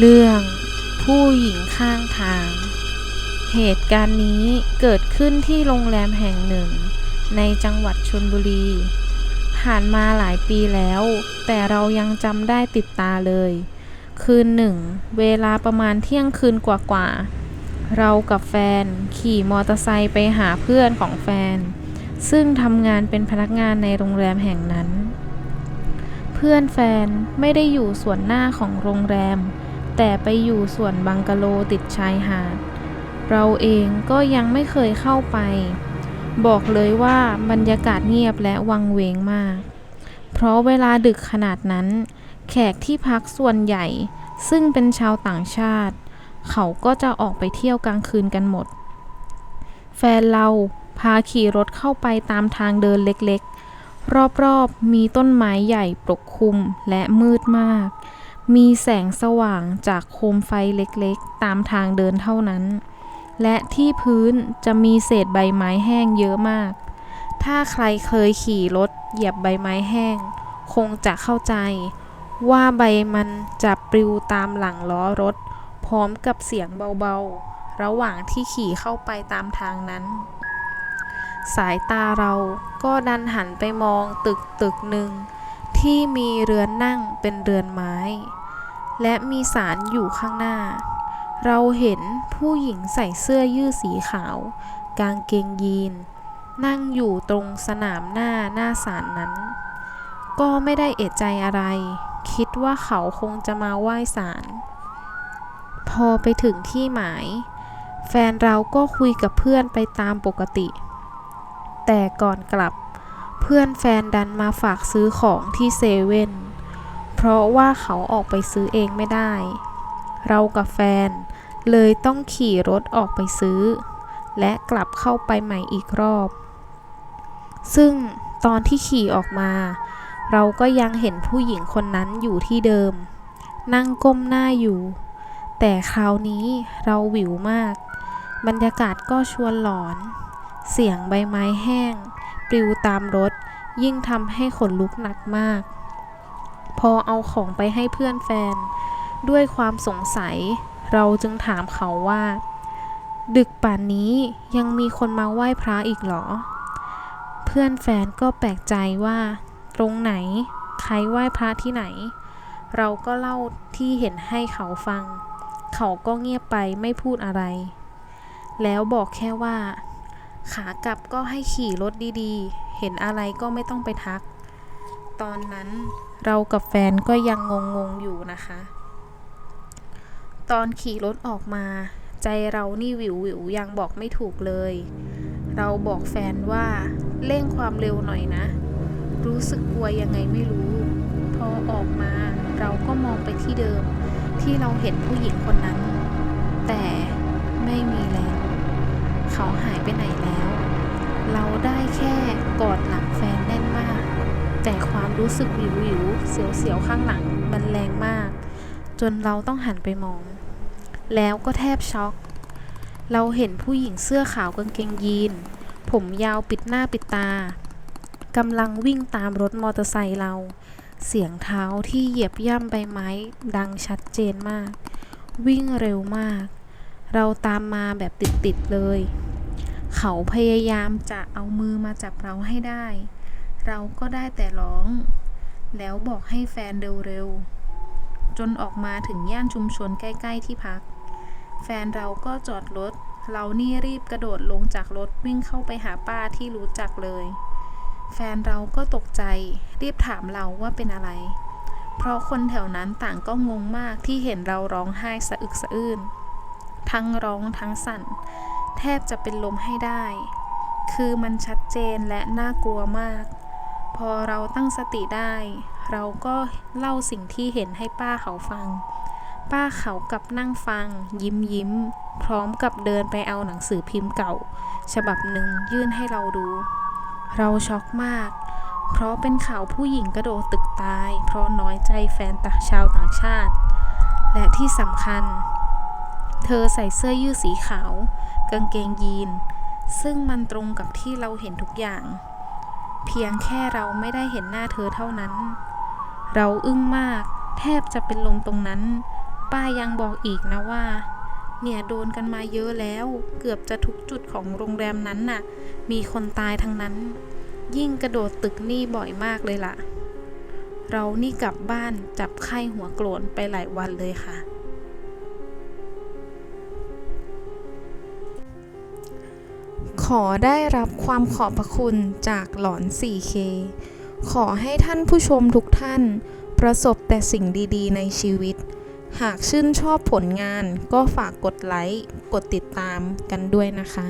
เรื่องผู้หญิงข้างทาง เหตุการณ์นี้เกิดขึ้นที่โรงแรมแห่งหนึ่ง ในจังหวัดชลบุรี ผ่านมาหลายปีแล้ว แต่เรายังจำได้ติดตาเลย คืนหนึ่ง เวลาประมาณเที่ยงคืนกว่าๆ เรากับแฟนขี่มอเตอร์ไซค์ไปหาเพื่อนของแฟน ซึ่งทำงานเป็นพนักงานในโรงแรมแห่งนั้น เพื่อนแฟนไม่ได้อยู่ส่วนหน้าของโรงแรม แต่ไปอยู่ส่วนบังกะโลติดชายหาด เราเองก็ยังไม่เคยเข้าไป บอกเลยว่าบรรยากาศเงียบและวังเวงมาก เพราะเวลาดึกขนาดนั้น แขกที่พักส่วนใหญ่ ซึ่งเป็นชาวต่างชาติ เขาก็จะออกไปเที่ยวกลางคืนกันหมด แฟนเราพาขี่รถเข้าไปตามทางเดินเล็กๆ รอบๆ มีต้นไม้ใหญ่ปกคลุมและมืดมาก มีแสงสว่างจากโคมไฟเล็กๆ ตามทางเดินเท่านั้น และที่พื้นจะมีเศษใบไม้แห้งเยอะมาก ถ้าใครเคยขี่รถเหยียบใบไม้แห้ง คงจะเข้าใจ ว่าใบมันจะปลิวตามหลังล้อรถ พร้อมกับเสียงเบาๆ ระหว่างที่ขี่เข้าไปตามทางนั้น สายตาเราก็ดันหันไปมองตึกตึกหนึ่ง ที่มีเรือนนั่งเป็นเรือนไม้ และมีสารอยู่ข้างหน้า เราเห็นผู้หญิงใส่เสื้อยืดสีขาว กางเกงยีน นั่งอยู่ตรงสนามหน้าหน้าศาลนั้น ก็ไม่ได้เอะใจอะไร คิดว่าเขาคงจะมาไหว้ศาลพอไปถึงที่หมาย แฟนเราก็คุยกับเพื่อนไปตามปกติ แต่ก่อนกลับ เพื่อนแฟนดันมาฝากซื้อของที่เซเว่น เพราะว่าเขาออกไปซื้อเองไม่ได้ เรากับแฟนเลยต้องขี่รถออกไปซื้อ และกลับเข้าไปใหม่อีกรอบ ซึ่งตอนที่ขี่ออกมา เราก็ยังเห็นผู้หญิงคนนั้นอยู่ที่เดิม นั่งก้มหน้าอยู่ แต่คราวนี้เราหวิวมาก บรรยากาศก็ชวนหลอน เสียงใบไม้แห้ง ปลิวตามรถ ยิ่งทำให้ขนลุกหนักมาก พอเอาของไปให้เพื่อนแฟน ด้วยความสงสัย เราจึงถามเขาว่า ดึกป่านนี้ยังมีคนมาไหว้พระอีกเหรอ เพื่อนแฟนก็แปลกใจว่า ตรงไหน ใครไหว้พระที่ไหน เราก็เล่าที่เห็นให้เขาฟัง เขาก็เงียบไปไม่พูดอะไร แล้วบอกแค่ว่า ขากลับก็ให้ขี่รถดีๆ เห็นอะไรก็ไม่ต้องไปทัก ตอนนั้นเรากับแฟนก็ยังงงๆอยู่นะคะ ตอนขี่รถออกมา ใจเรานี่วิววิวยังบอกไม่ถูกเลย เราบอกแฟนว่าเร่งความเร็วหน่อยนะ รู้สึกกลัวยังไงไม่รู้ พอออกมาเราก็มองไปที่เดิม ที่เราเห็นผู้หญิงคนนั้น แต่ กอดหลังแฟนแน่นมาก แต่ความรู้สึกวิววิวๆเสียวๆข้างหลังมันแรงมาก จนเราต้องหันไปมอง แล้วก็แทบช็อก เราเห็นผู้หญิงเสื้อขาวกางเกงยีน ผมยาวปิดหน้าปิดตากำลังวิ่งตามรถมอเตอร์ไซค์เรา เสียงเท้าที่เหยียบย่ำใบไม้ดังชัดเจนมาก วิ่งเร็วมาก เราตามมาแบบติด ๆ เลย เขาพยายามจะเอามือมาจับเราให้ได้ เราก็ได้แต่ร้อง แล้วบอกให้แฟนเร็วๆ จนออกมาถึงย่านชุมชนใกล้ ๆ ที่พัก แฟนเราก็จอดรถ เรานี่รีบกระโดดลงจากรถวิ่งเข้าไปหาป้าที่รู้จักเลย แฟนเราก็ตกใจ รีบถามเราว่าเป็นอะไร เพราะคนแถวนั้นต่างก็งงมากที่เห็นเราร้องไห้สะอึกสะอื้น ทั้งร้องทั้งสั่น แทบจะเป็นลมให้ได้ คือมันชัดเจนและน่ากลัวมาก พอเราตั้งสติได้ เราก็เล่าสิ่งที่เห็นให้ป้าเขาฟัง ป้าเขากับนั่งฟัง ยิ้มยิ้ม พร้อมกับเดินไปเอาหนังสือพิมพ์เก่า ฉบับหนึ่งยื่นให้เราดู เราช็อกมาก เพราะเป็นข่าวผู้หญิงกระโดดตึกตาย เพราะน้อยใจแฟนต่างชาวต่างชาติ และที่สำคัญ เธอใส่เสื้อยืดสีขาว กางเกงยีน ซึ่งมันตรงกับที่เราเห็นทุกอย่าง เพียงแค่เราไม่ได้เห็นหน้าเธอเท่านั้น เราอึ้งมาก แทบจะเป็นลมตรงนั้น ป้ายังบอกอีกนะว่า เนี่ยโดนกันมาเยอะแล้ว เกือบจะทุกจุดของโรงแรมนั้นน่ะ มีคนตายทั้งนั้น ยิ่งกระโดดตึกนี่บ่อยมากเลยล่ะ เรานี่กลับบ้านจับไข้หัวโกรนไปหลายวันเลยค่ะ ขอได้รับความขอบพระคุณจากหลอน 4K ขอให้ท่านผู้ชมทุกท่าน ประสบแต่สิ่งดี ๆ ในชีวิต หากชื่นชอบผลงานก็ฝากกดไลค์ กดติดตามกันด้วยนะคะ